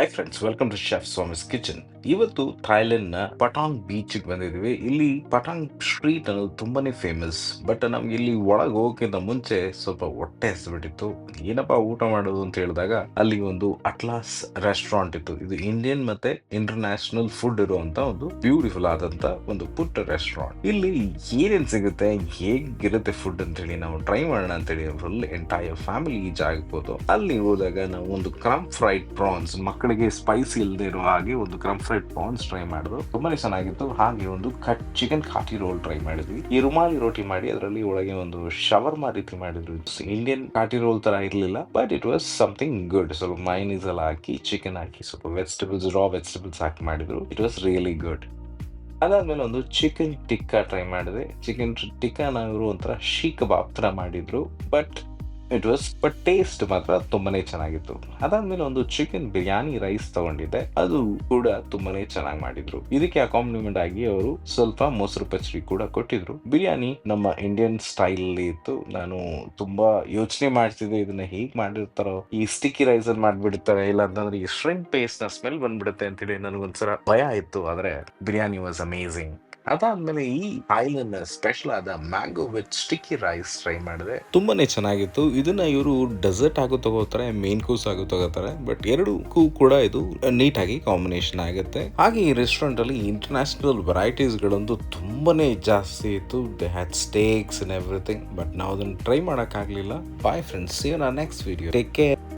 Hi friends welcome to chef Swami's kitchen ಇವತ್ತು ಥಾಯ್ಲೆಂಡ್ನ ಪಟಾಂಗ್ beach ಬಂದಿದೀವಿ ಇಲ್ಲಿ ಪಟಾಂಗ್ ಸ್ಟ್ರೀಟ್ ಅನ್ನೋದು ತುಂಬಾನೇ ಫೇಮಸ್ ಬಟ್ ನಮ್ಗೆ ಇಲ್ಲಿ ಒಳಗೆ ಹೋಗೋಕ್ಕಿಂತ ಮುಂಚೆ ಸ್ವಲ್ಪ ಹೊಟ್ಟೆ ಹಸ್ಬಿಟ್ಟಿತ್ತು. ಏನಪ್ಪಾ ಊಟ ಮಾಡೋದು ಅಂತ ಹೇಳಿದಾಗ ಅಲ್ಲಿ ಒಂದು ಅಟ್ಲಾಸ್ ರೆಸ್ಟೋರೆಂಟ್ ಇತ್ತು. ಇದು ಇಂಡಿಯನ್ ಮತ್ತೆ ಇಂಟರ್ನ್ಯಾಷನಲ್ ಫುಡ್ ಇರುವಂತ ಒಂದು ಬ್ಯೂಟಿಫುಲ್ ಆದಂತ ಒಂದು ಪುಟ್ಟ ರೆಸ್ಟೋರೆಂಟ್ ಇಲ್ಲಿ ಏನೇನ್ ಸಿಗುತ್ತೆ, ಹೇಗಿರುತ್ತೆ ಫುಡ್ ಅಂತ ಹೇಳಿ ನಾವು ಟ್ರೈ ಮಾಡೋಣ ಅಂತ ಹೇಳಿ ಫುಲ್ ಎಂಟೈರ್ ಫ್ಯಾಮಿಲಿ ಈ ಜಾಗಕ್ಕೆ ಅಲ್ಲಿ ಹೋದಾಗ ನಾವು ಒಂದು ಕ್ರಾಂಪ್ ಫ್ರೈಡ್ ಪ್ರಾನ್ಸ್ ಮಕ್ಕಳಿಗೆ ಸ್ಪೈಸಿ ಇಲ್ಲದೆ ಇರೋ ಹಾಗೆ ಒಂದು ಕ್ರಮ್ ಫ್ರೈಡ್ ಪಾನ್ಸ್ ಟ್ರೈ ಮಾಡಿದ್ರು. ತುಂಬಾನೇ ಚೆನ್ನಾಗಿತ್ತು. ಹಾಗೆ ಒಂದು cut chicken kathi roll try ಮಾಡಿದ್ವಿ. ಈ ರುಮಾಲಿ ರೋಟಿ ಮಾಡಿ ಅದರಲ್ಲಿ ಒಳಗೆ ಒಂದು ಶವರ್ಮಾ ರೀತಿ ಮಾಡಿದ್ರು. ಇಂಡಿಯನ್ ಕಾಟಿ ರೋಲ್ ತರ ಇರಲಿಲ್ಲ but it was something good ಸ್ವಲ್ಪ ಮೈನೀಸ್ ಎಲ್ಲ ಹಾಕಿ ಚಿಕನ್ ಹಾಕಿ, ಸ್ವಲ್ಪ ವೆಜಿಟೇಬಲ್ಸ್ ರಾ ವೆಜಿಟೇಬಲ್ಸ್ ಹಾಕಿ ಮಾಡಿದ್ರು. ಇಟ್ ವಾಸ್ ರಿಯಲಿ ಗುಡ್ ಅದಾದ್ಮೇಲೆ ಒಂದು ಚಿಕನ್ ಟಿಕ್ಕಾ ಟ್ರೈ ಮಾಡಿದೆ. ಚಿಕನ್ ಟಿಕ್ಕಾನ ನಾವು ಒಂಥರ ಶೀ ಕಬಾಬ್ ತರ ಮಾಡಿದ್ರು but it was but taste ಮಾತ್ರ ತುಂಬಾನೇ ಚೆನ್ನಾಗಿತ್ತು. ಅದಾದ್ಮೇಲೆ ಒಂದು ಚಿಕನ್ ಬಿರಿಯಾನಿ ರೈಸ್ ತಗೊಂಡಿದ್ದೆ. ಅದು ಕೂಡ ತುಂಬಾನೇ ಚೆನ್ನಾಗಿ ಮಾಡಿದ್ರು. ಇದಕ್ಕೆ ಅಕಾಂಪ್ಲಿಮೆಂಟ್ ಆಗಿ ಅವರು ಸ್ವಲ್ಪ ಮೊಸರು ಪಚ್ಚಡಿ ಕೂಡ ಕೊಟ್ಟಿದ್ರು. ಬಿರಿಯಾನಿ ನಮ್ಮ ಇಂಡಿಯನ್ ಸ್ಟೈಲ್ ಅಲ್ಲಿ ಇತ್ತು. ನಾನು ತುಂಬಾ ಯೋಚನೆ ಮಾಡ್ತಿದ್ದೆ ಇದನ್ನ ಹೇಗ್ ಮಾಡಿರ್ತಾರೋ. ಈ ಸ್ಟಿಕ್ಕಿ ರೈಸ್ ಅಲ್ಲಿ ಮಾಡ್ಬಿಡ್ತಾರೆ ಇಲ್ಲ ಅಂತಂದ್ರೆ ಈ ಸ್ಟ್ರಿಂಗ್ ಪೇಸ್ಟ್ನ ಸ್ಮೆಲ್ ಬಂದ್ಬಿಡುತ್ತೆ ಅಂತೇಳಿ ನನಗೊಂದ್ಸಲ ಭಯ ಇತ್ತು ಆದ್ರೆ ಬಿರಿಯಾನಿ ವಾಸ್ ಅಮೇಸಿಂಗ್ ಅದಾದ್ಮೇಲೆ ಈ ಐಲಂಡ್ ಸ್ಪೆಷಲ್ ಆದ mango with sticky rice try ಮಾಡಿದೆ. ತುಂಬಾನೇ ಚೆನ್ನಾಗಿತ್ತು. ಇದನ್ನ ಇವರು ಡೆಸರ್ಟ್ ಆಗು ತಗೋತಾರೆ ಮೇನ್ ಕೋರ್ಸ್ ಆಗು ತಗೋತಾರೆ ಬಟ್ ಎರಡಕ್ಕೂ ಕೂಡ ಇದು ನೀಟಾಗಿ ಕಾಂಬಿನೇಷನ್ ಆಗುತ್ತೆ. ಹಾಗೆ ಈ ರೆಸ್ಟೋರೆಂಟ್ ಅಲ್ಲಿ ಇಂಟರ್ನ್ಯಾಷನಲ್ ವೆರೈಟೀಸ್ ಗಳಂತೂ ತುಂಬಾನೇ ಜಾಸ್ತಿ ಇತ್ತು. They had steaks and everything but ನಾವು ಅದನ್ನ ಟ್ರೈ ಮಾಡಕ್ ಆಗ್ಲಿಲ್ಲ. Bye friends next video take care